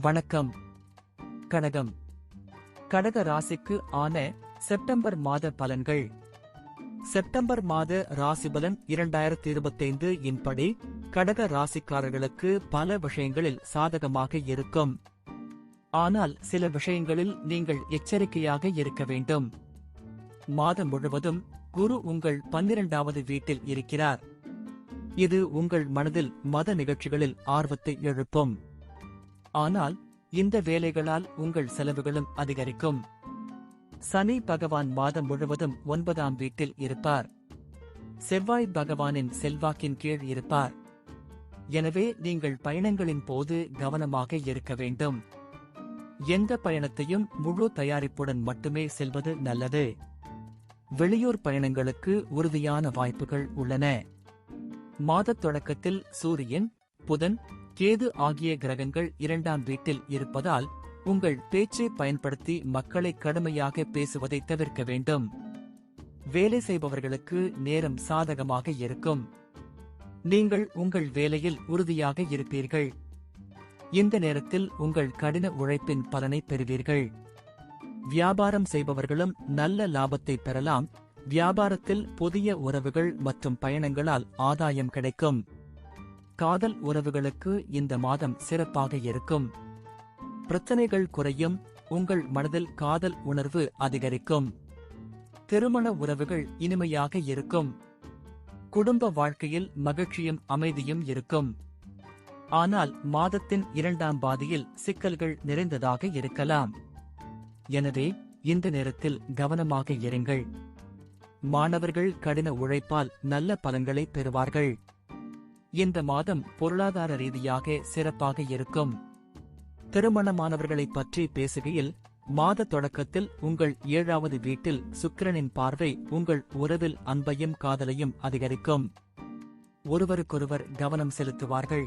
வணக்கம். கடகம் கடக ராசிக்கு ஆன செப்டம்பர் மாத பலன்கள். செப்டம்பர் மாத ராசி பலன் இரண்டாயிரத்தி இருபத்தைந்து இன்படி கடக ராசிக்காரர்களுக்கு பல விஷயங்களில் சாதகமாக இருக்கும். ஆனால் சில விஷயங்களில் நீங்கள் எச்சரிக்கையாக இருக்க வேண்டும். மாதம் முழுவதும் குரு உங்கள் பன்னிரண்டாவது வீட்டில் இருக்கிறார். இது உங்கள் மனதில் மத நிகழ்ச்சிகளில் ஆர்வத்தை எழுப்பும். ஆனால் இந்த வேலைகளால் உங்கள் செலவுகளும் அதிகரிக்கும். சனி பகவான் மாதம் முழுவதும் ஒன்பதாம் வீட்டில் இருப்பார். செவ்வாய் பகவானின் செல்வாக்கின் கீழ் இருப்பார். எனவே நீங்கள் பயணங்களின் போது கவனமாக இருக்க வேண்டும். எந்த பயணத்தையும் முழு தயாரிப்புடன் மட்டுமே செல்வது நல்லது. வெளியூர் பயணங்களுக்கு உறுதியான வாய்ப்புகள் உள்ளன. மாதத் தொடக்கத்தில் சூரியன் புதன் கேது ஆகிய கிரகங்கள் இரண்டாம் வீட்டில் இருப்பதால் உங்கள் பேச்சை பயன்படுத்தி மக்களை கடுமையாக பேசுவதை தவிர்க்க வேண்டும். வேலை செய்பவர்களுக்கு நேரம் சாதகமாக இருக்கும். நீங்கள் உங்கள் வேலையில் உறுதியாக இருப்பீர்கள். இந்த நேரத்தில் உங்கள் கடின உழைப்பின் பலனை பெறுவீர்கள். வியாபாரம் செய்பவர்களும் நல்ல லாபத்தை பெறலாம். வியாபாரத்தில் புதிய உறவுகள் மற்றும் பயணங்களால் ஆதாயம் கிடைக்கும். காதல் உறவுகளுக்கு இந்த மாதம் சிறப்பாக இருக்கும். பிரச்சனைகள் குறையும் உங்கள் மனதில் காதல் உணர்வு அதிகரிக்கும். திருமண உறவுகள் இனிமையாக இருக்கும். குடும்ப வாழ்க்கையில் மகிழ்ச்சியும் அமைதியும் இருக்கும். ஆனால் மாதத்தின் இரண்டாம் பாதியில் சிக்கல்கள் நிறைந்ததாக இருக்கலாம். எனவே இந்த நேரத்தில் கவனமாக இருங்கள். மாணவர்கள் கடின உழைப்பால் நல்ல பலன்களை பெறுவார்கள். இந்த மாதம் பொருளாதார ரீதியாக சிறப்பாக இருக்கும். திருமணமானவர்களை பற்றி பேசுகையில் மாத தொடக்கத்தில் உங்கள் ஏழாவது வீட்டில் சுக்கிரனின் பார்வை உங்கள் உறவில் அன்பையும் காதலையும் அதிகரிக்கும். ஒருவருக்கொருவர் கவனம் செலுத்துவார்கள்.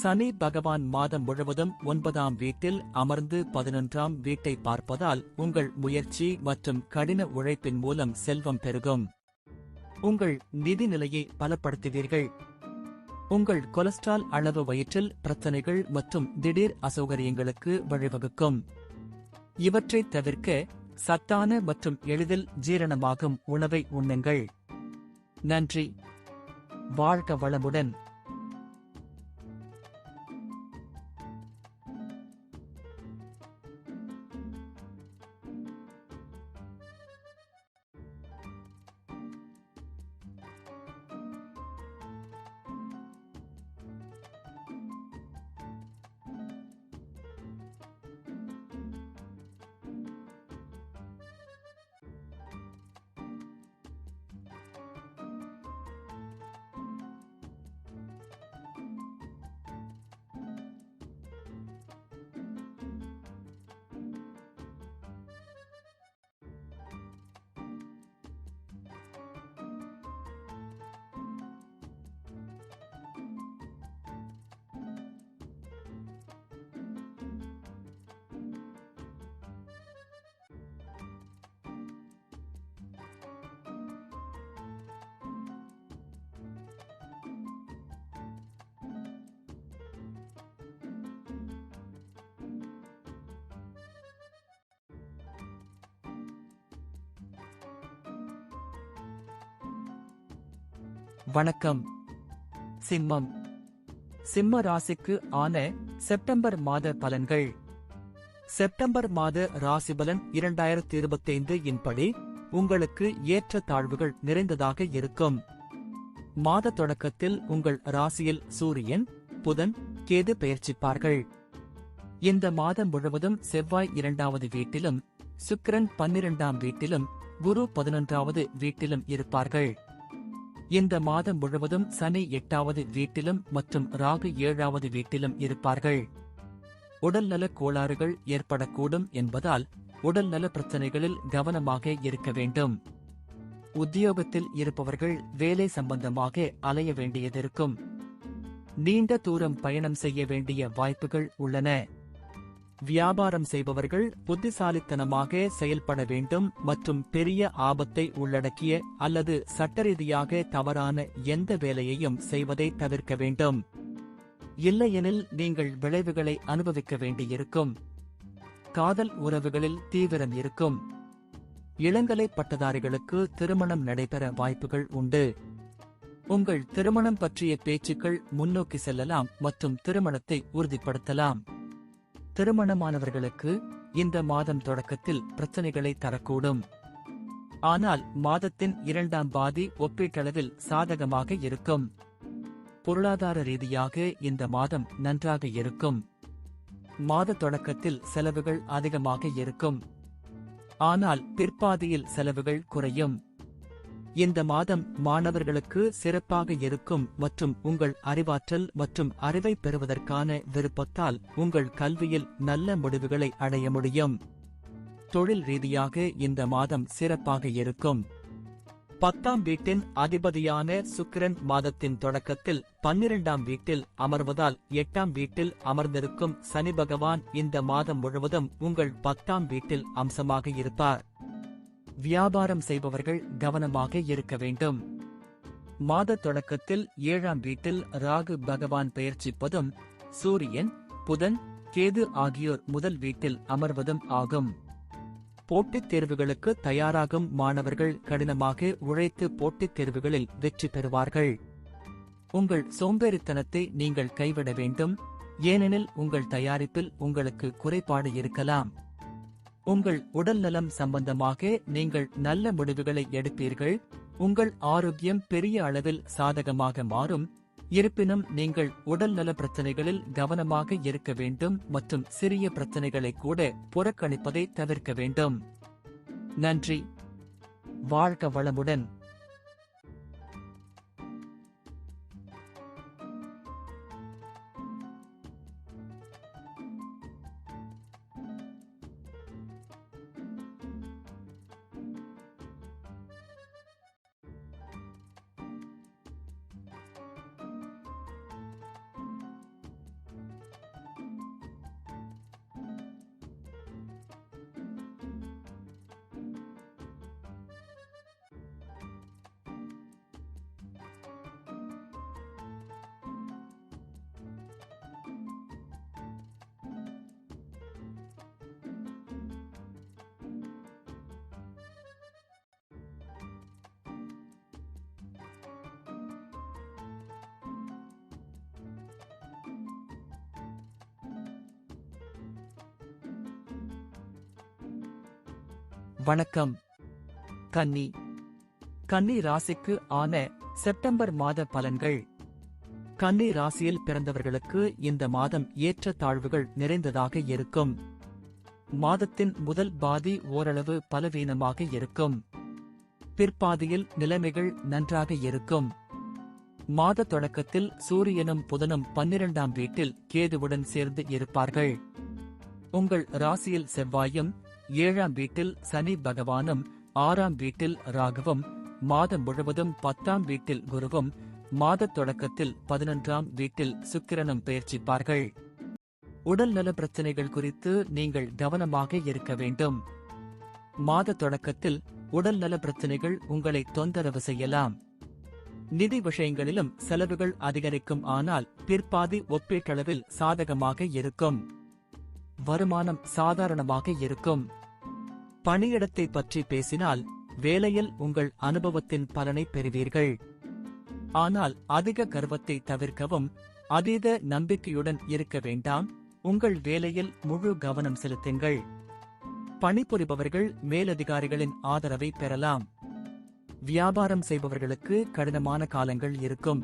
சனி பகவான் மாதம் முழுவதும் ஒன்பதாம் வீட்டில் அமர்ந்து பதினொன்றாம் வீட்டை பார்ப்பதால் உங்கள் முயற்சி மற்றும் கடின உழைப்பின் மூலம் செல்வம் பெருகும். உங்கள் நிதி நிலையை பலப்படுத்துவீர்கள். உங்கள் கொலஸ்ட்ரால் அளவு வயிற்றில் பிரச்சனைகள் மற்றும் திடீர் அசௌகரியங்களுக்கு வழிவகுக்கும். இவற்றை தவிர்க்க சத்தான மற்றும் எளிதில் ஜீரணமாகும் உணவை உண்ணுங்கள். நன்றி. வாழ்க வளமுடன். வணக்கம். சிம்மம். சிம்ம ராசிக்கு ஆன செப்டம்பர் மாத பலன்கள். செப்டம்பர் மாத ராசி பலன் இரண்டாயிரத்தி இருபத்தைந்து இன்படி உங்களுக்கு ஏற்ற தாழ்வுகள் நிறைந்ததாக இருக்கும். மாத தொடக்கத்தில் உங்கள் ராசியில் சூரியன் புதன் கேது பெயர்ச்சிப்பார்கள். இந்த மாதம் முழுவதும் செவ்வாய் இரண்டாவது வீட்டிலும் சுக்கிரன் பன்னிரண்டாம் வீட்டிலும் குரு பதினொன்றாவது வீட்டிலும் இருப்பார்கள். இந்த மாதம் முழுவதும் சனி எட்டாவது வீட்டிலும் மற்றும் ராகு ஏழாவது வீட்டிலும் இருப்பார்கள். உடல்நல கோளாறுகள் ஏற்படக்கூடும் என்பதால் உடல்நல பிரச்சனைகளில் கவனமாக இருக்க வேண்டும். உத்தியோகத்தில் இருப்பவர்கள் வேலை சம்பந்தமாக அலைய வேண்டியதிருக்கும். நீண்ட தூரம் பயணம் செய்ய வேண்டிய வாய்ப்புகள் உள்ளன. வியாபாரம் செய்பவர்கள் புத்திசாலித்தனமாக செயல்பட வேண்டும் மற்றும் பெரிய ஆபத்தை உள்ளடக்கிய அல்லது சட்டரீதியாக தவறான எந்த வேலையையும் செய்வதை தவிர்க்க வேண்டும். இல்லையெனில் நீங்கள் விளைவுகளை அனுபவிக்க வேண்டியிருக்கும். காதல் உறவுகளில் தீவிரம் இருக்கும். இளங்கலை பட்டதாரிகளுக்கு திருமணம் நடைபெற வாய்ப்புகள் உண்டு. உங்கள் திருமணம் பற்றிய பேச்சுக்கள் முன்னோக்கி செல்லலாம் மற்றும் திருமணத்தை உறுதிப்படுத்தலாம். திருமணமானவர்களுக்கு இந்த மாதம் தொடக்கத்தில் பிரச்சனைகளை தரக்கூடும். ஆனால் மாதத்தின் இரண்டாம் பாதி ஒப்பீட்டளவில் சாதகமாக இருக்கும். பொருளாதார ரீதியாக இந்த மாதம் நன்றாக இருக்கும். மாத தொடக்கத்தில் செலவுகள் அதிகமாக இருக்கும். ஆனால் பிற்பாதியில் செலவுகள் குறையும். இந்த மாதம் மாணவர்களுக்கு சிறப்பாக இருக்கும் மற்றும் உங்கள் அறிவாற்றல் மற்றும் அறிவை பெறுவதற்கான விருப்பத்தால் உங்கள் கல்வியில் நல்ல முடிவுகளை அடைய முடியும். தொழில் ரீதியாக இந்த மாதம் சிறப்பாக இருக்கும். பத்தாம் வீட்டின் அதிபதியான சுக்கிரன் மாதத்தின் தொடக்கத்தில் பன்னிரண்டாம் வீட்டில் அமர்வதால் எட்டாம் வீட்டில் அமர்ந்திருக்கும் சனி பகவான் இந்த மாதம் முழுவதும் உங்கள் பத்தாம் வீட்டில் அம்சமாக இருப்பார். வியாபாரம் செய்பவர்கள் கவனமாக இருக்க வேண்டும். மாத தொடக்கத்தில் ஏழாம் வீட்டில் ராகு பகவான் பெயர்ச்சிப்பதும் சூரியன் புதன் கேது ஆகியோர் முதல் வீட்டில் அமர்வதும் ஆகும். போட்டித் தேர்வுகளுக்கு தயாராகும் மாணவர்கள் கடினமாக உழைத்து போட்டித் தேர்வுகளில் வெற்றி பெறுவார்கள். உங்கள் சோம்பேறித்தனத்தை நீங்கள் கைவிட வேண்டும். ஏனெனில் உங்கள் தயாரிப்பில் உங்களுக்கு குறைபாடு இருக்கலாம். உங்கள் உடல் நலம் சம்பந்தமாக நீங்கள் நல்ல முடிவுகளை எடுப்பீர்கள். உங்கள் ஆரோக்கியம் பெரிய அளவில் சாதகமாக மாறும். இருப்பினும் நீங்கள் உடல்நல பிரச்சனைகளில் கவனமாக இருக்க வேண்டும் மற்றும் சிறிய பிரச்சனைகளை கூட புறக்கணிப்பதை தவிர்க்க வேண்டும். நன்றி. வாழ்க வளமுடன். வணக்கம். கன்னி. கன்னி ராசிக்கு ஆன செப்டம்பர் மாத பலன்கள். கன்னி ராசியில் பிறந்தவர்களுக்கு இந்த மாதம் ஏற்ற தாழ்வுகள் நிறைந்ததாக இருக்கும். மாதத்தின் முதல் பாதி ஓரளவு பலவீனமாக இருக்கும். பிற்பாதியில் நிலைமைகள் நன்றாக இருக்கும். மாத தொடக்கத்தில் சூரியனும் புதனும் பன்னிரண்டாம் வீட்டில் கேதுவுடன் சேர்ந்து இருப்பார்கள். உங்கள் ராசியில் செவ்வாயும் ஏழாம் வீட்டில் சனி பகவானும் ஆறாம் வீட்டில் ராகுவும் மாதம் முழுவதும் பத்தாம் வீட்டில் குருவும் மாதத் தொடக்கத்தில் பதினொன்றாம் வீட்டில் சுக்கிரனும் பெயர்ச்சிப்பார்கள் உடல் நல பிரச்சனைகள் குறித்து நீங்கள் கவனமாக இருக்க வேண்டும். மாத தொடக்கத்தில் உடல் நல பிரச்சனைகள் உங்களை தொந்தரவு செய்யலாம். நிதி விஷயங்களிலும் செலவுகள் அதிகரிக்கும் ஆனால் பிற்பாதி ஒப்பீட்டளவில் சாதகமாக இருக்கும். வருமானம் சாதாரணமாக இருக்கும். பணியிடத்தை பற்றி பேசினால் வேலையில் உங்கள் அனுபவத்தின் பலனை பெறுவீர்கள். ஆனால் அதிக கர்வத்தை தவிர்க்கவும் அதீத நம்பிக்கையுடன் இருக்க வேண்டாம். உங்கள் வேலையில் முழு கவனம் செலுத்துங்கள். பணிபுரிபவர்கள் மேலதிகாரிகளின் ஆதரவை பெறலாம். வியாபாரம் செய்பவர்களுக்கு கடினமான காலங்கள் இருக்கும்.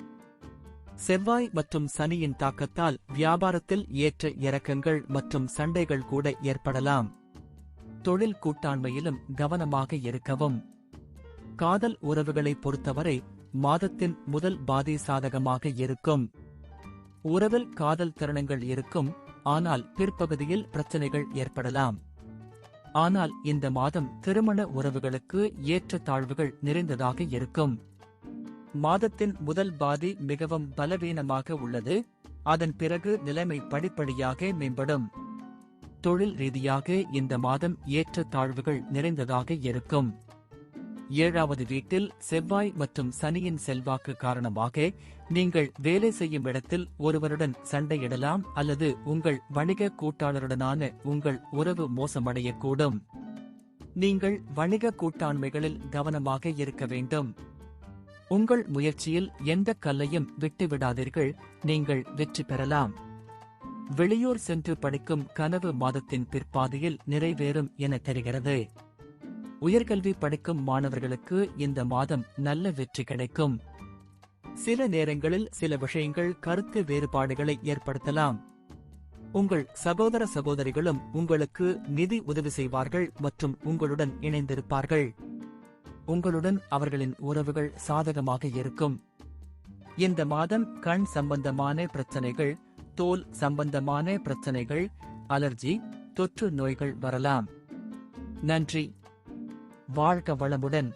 செவ்வாய் மற்றும் சனியின் தாக்கத்தால் வியாபாரத்தில் ஏற்ற இறக்கங்கள் மற்றும் சண்டைகள் கூட ஏற்படலாம். தொழில் கூட்டாண்மையிலும் கவனமாக இருக்கவும். காதல் உறவுகளை பொறுத்தவரை மாதத்தின் முதல் பாதி சாதகமாக இருக்கும். உறவில் காதல் தருணங்கள் இருக்கும் ஆனால் பிற்பகுதியில் பிரச்சனைகள் ஏற்படலாம். ஆனால் இந்த மாதம் திருமண உறவுகளுக்கு ஏற்ற தாழ்வுகள் நிறைந்ததாக இருக்கும். மாதத்தின் முதல் பாதி மிகவும் பலவீனமாக உள்ளது அதன் பிறகு நிலைமை படிப்படியாக மேம்படும். தொழில் ரீதியாக இந்த மாதம் ஏற்ற தாழ்வுகள் நிறைந்ததாக இருக்கும். ஏழாவது வீட்டில் செவ்வாய் மற்றும் சனியின் செல்வாக்கு காரணமாக நீங்கள் வேலை செய்யும் இடத்தில் ஒருவருடன் சண்டையிடலாம் அல்லது உங்கள் வணிக கூட்டாளருடனான உங்கள் உறவு மோசமடையக்கூடும். நீங்கள் வணிக கூட்டாண்மைகளில் கவனமாக இருக்க வேண்டும். உங்கள் முயற்சியில் எந்த கல்லையும் விட்டுவிடாதீர்கள். நீங்கள் வெற்றி பெறலாம். வெளியூர் சென்று படிக்கும் கனவு மாதத்தின் பிற்பாதையில் நிறைவேறும் என தெரிகிறது. உயர்கல்வி படிக்கும் மாணவர்களுக்கு இந்த மாதம் நல்ல வெற்றி கிடைக்கும். சில நேரங்களில் சில விஷயங்கள் கருத்து வேறுபாடுகளை ஏற்படுத்தலாம். உங்கள் சகோதர சகோதரிகளும் உங்களுக்கு நிதி உதவி செய்வார்கள் மற்றும் உங்களுடன் இணைந்திருப்பார்கள். உங்களுடன் அவர்களின் உறவுகள் சாதகமாக இருக்கும். இந்த மாதம் கண் சம்பந்தமான பிரச்சனைகள் தோல் சம்பந்தமான பிரச்சனைகள் அலர்ஜி தொற்று நோய்கள் வரலாம். நன்றி. வாழ்க வளமுடன்.